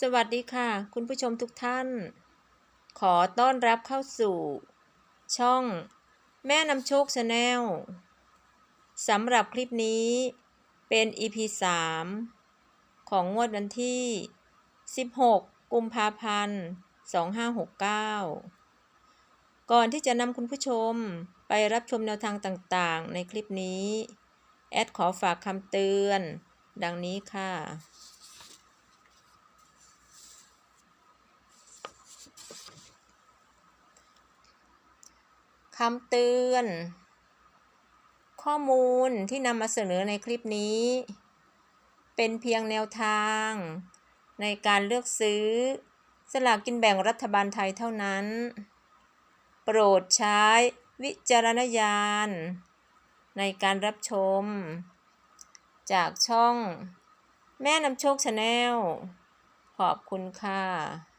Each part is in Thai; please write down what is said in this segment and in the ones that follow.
สวัสดีค่ะ คุณผู้ชมทุกท่าน ขอต้อนรับเข้าสู่ ช่องแม่นำโชคชาแนลสำหรับคลิปนี้เป็น EP 3 ของงวดวันที่ 16 กุมภาพันธ์ 2569 ก่อนที่จะนำคุณผู้ชมไปรับชมแนวทางต่างๆ ในคลิปนี้ แอดขอฝากคำเตือน ดังนี้ค่ะำเตือน ข้อมูลที่นำมาเสนอในคลิปนี้ เป็นเพียงแนวทาง ในการเลือกซื้อ สลากกินแบ่งรัฐบาลไทยเท่านั้น โปรดใช้วิจารณญาณ ในการรับชม จากช่อง แม่นำโชคชาแนลขอบคุณค่ะ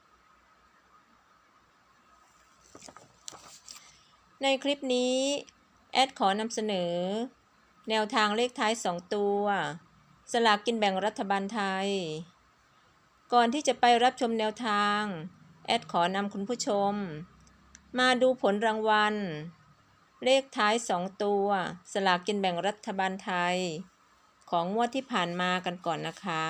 ในคลิปนี้ แอดขอนำเสนอ แนวทางเลขท้าย 2 ตัว สลากกินแบ่งรัฐบาลไทย ก่อนที่จะไปรับชมแนวทาง แอดขอนำคุณผู้ชม มาดูผลรางวัล เลขท้าย 2 ตัว สลากกินแบ่งรัฐบาลไทย ของงวดที่ผ่านมากันก่อนนะคะ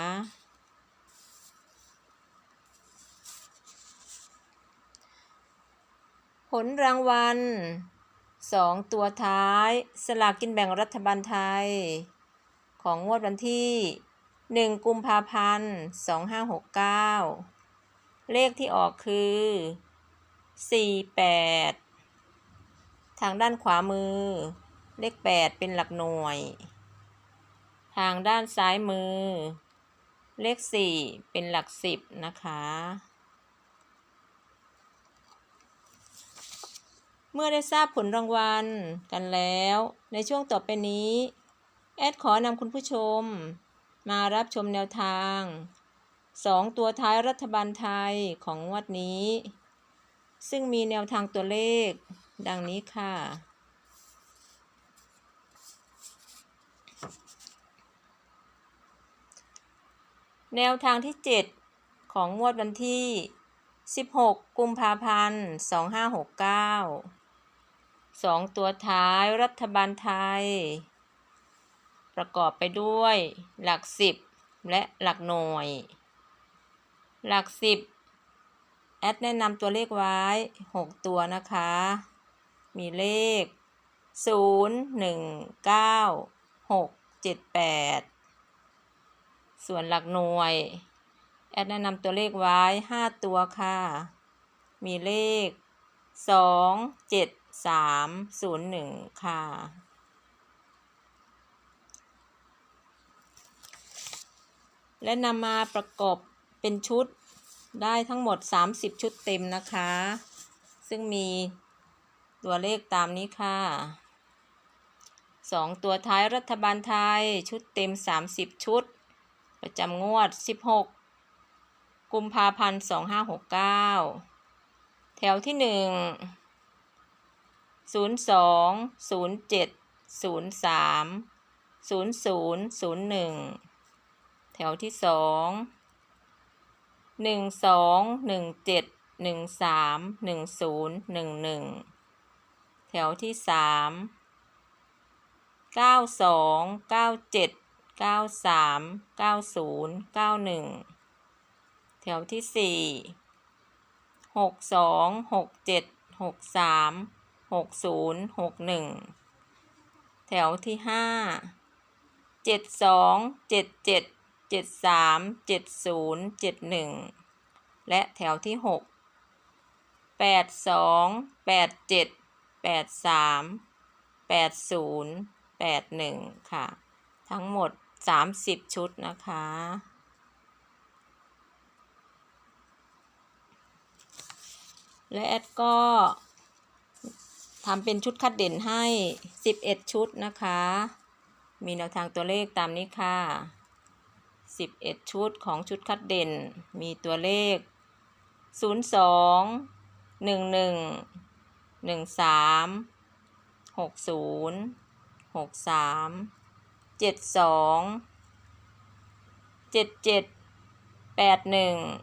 ผลรางวัลสองตัวท้าย สลากกินแบ่งรัฐบาลไทย ของงวดวันที่ 1 กุมภาพันธ์ 2569 เลขที่ออกคือ 48 ทางด้านขวามือ เลข 8 เป็นหลักหน่วย ทางด้านซ้ายมือ เลข 4 เป็นหลัก 10 นะคะ เมื่อได้ทราบผลรางวัลกันแล้ว ในช่วงต่อไปนี้ แอดขอนำคุณผู้ชม มารับชมแนวทาง 2 ตัวท้ายรัฐบาลไทยของงวดนี้ ซึ่งมีแนวทางตัวเลข ดังนี้ค่ะ แนวทางที่ 7 ของงวดวันที่ 16 กุมภาพันธ์ 2569 สองตัวท้ายรัฐบาลไทย ประกอบไปด้วย หลักสิบและหลักหน่วย หลักสิบแอดแนะนำตัวเลขไว้ 6 ตัวนะคะ มีเลข 0 1 9 6 7 8 ส่วนหลักหน่วย แอดแนะนำตัวเลขไว้ 5 ตัวค่ะ มีเลข 2 7 3 0 1ค่ะ และนำมาประกอบเป็นชุดได้ทั้งหมด 30 ชุดเต็มนะคะ ซึ่งมีตัวเลขตามนี้ค่ะ 2 ตัวท้ายรัฐบาลไทยชุดเต็ม 30 ชุด ประจำงวด 16 กุมภาพันธ์ 2569 แถวที่ 1 02 07 03 00 01แถวที่2หนึ่งสองหนึ่งเจ็ดหนึ่งสามหนึ่งศูนย์หนึ่งหนึ่งแถวที่สามเก้าสองเก้าเจ็ดเก้าสามเก้าศูนย์เก้าหนึ่งแถวที่สี่หกสองหกเจ็ดหกสาม หกศูนย์หกหนึ่งแถวที่ห้าเจ็ดสองเจ็ดเจ็ดเจ็ดสามเจ็ดศูนย์เจ็ดหนึ่งและแถวที่หกแปดสองแปดเจ็ดแปดสามแปดศูนย์แปดหนึ่งค่ะ ทั้งหมดสามสิบชุดนะคะและแอดก็ ทำเป็นชุดคัดเด่นให้ 11 ชุดนะคะ มีแนวทางตัวเลขตามนี้ค่ะ 11 ชุดของชุดคัดเด่น มีตัวเลข 02 11 13 60 63 72 77 81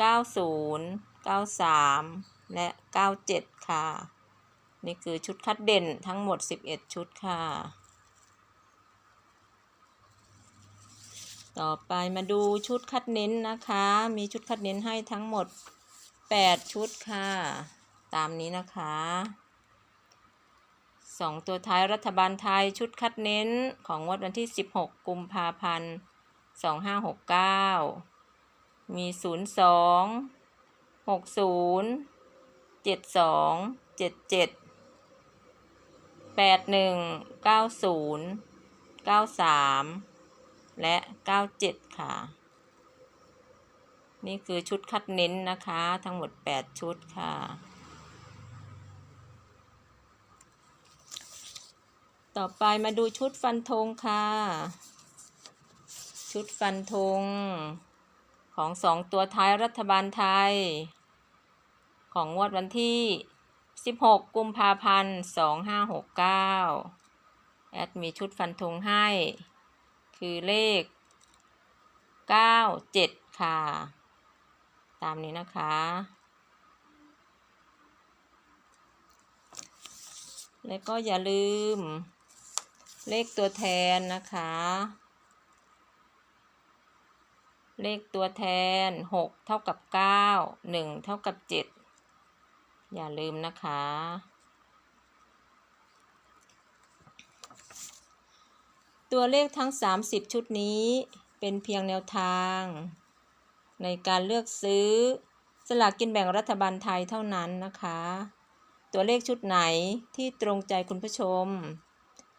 90 93 และ 97 ค่ะ นี่คือชุดคัดเด่นทั้งหมด 11 ชุดค่ะ ต่อไปมาดูชุดคัดเน้นนะคะ มีชุดคัดเน้นให้ทั้งหมด 8 ชุดค่ะ ตามนี้นะคะสองตัวท้ายรัฐบาลไทยชุดคัดเน้นของงวดวันที่ 16 กุมภาพันธ์ 2569 มี 02 60 72 77 81 90 93และ97ค่ะ นี่คือชุดคัดเน้นนะคะ ทั้งหมด8ชุดค่ะต่อไปมาดูชุดฟันธงค่ะ ชุดฟันธง ของสองตัวท้ายรัฐบาลไทย ของงวดวันที่ 16 กุมภาพันธ์ 2569 แอดมีชุดฟันธงให้ คือเลข 97 ค่ะ ตามนี้นะคะ แล้วก็อย่าลืมเลขตัวแทนนะคะ เลขตัวแทน 6 เท่ากับ 9 1 เท่ากับ 7 อย่าลืมนะคะ ตัวเลขทั้ง 30 ชุดนี้เป็นเพียงแนวทาง ในการเลือกซื้อสลากกินแบ่งรัฐบาลไทยเท่านั้นนะคะ ตัวเลขชุดไหนที่ตรงใจคุณผู้ชม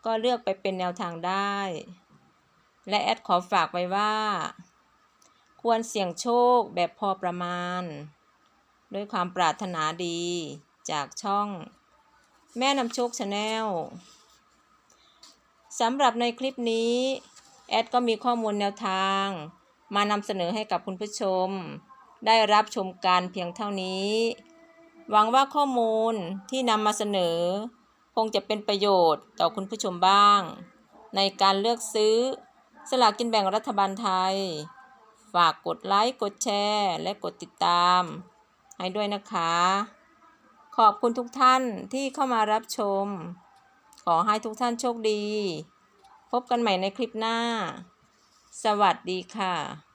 ก็เลือกไปเป็นแนวทางได้ และแอดขอฝากไว้ว่า ควรเสี่ยงโชคแบบพอประมาณ ด้วยความปรารถนาดีจากช่อง แม่นำโชคชาแนลสำหรับในคลิปนี้ แอดก็มีข้อมูลแนวทาง มานำเสนอให้กับคุณผู้ชม ได้รับชมการเพียงเท่านี้ หวังว่าข้อมูลที่นำมาเสนอ คงจะเป็นประโยชน์ต่อคุณผู้ชมบ้าง ในการเลือกซื้อสลากกินแบ่งรัฐบาลไทย ฝากกดไลค์ กดแชร์ และกดติดตาม ให้ด้วยนะคะ ขอบคุณทุกท่านที่เข้ามารับชม ขอให้ทุกท่านโชคดี พบกันใหม่ในคลิปหน้า สวัสดีค่ะ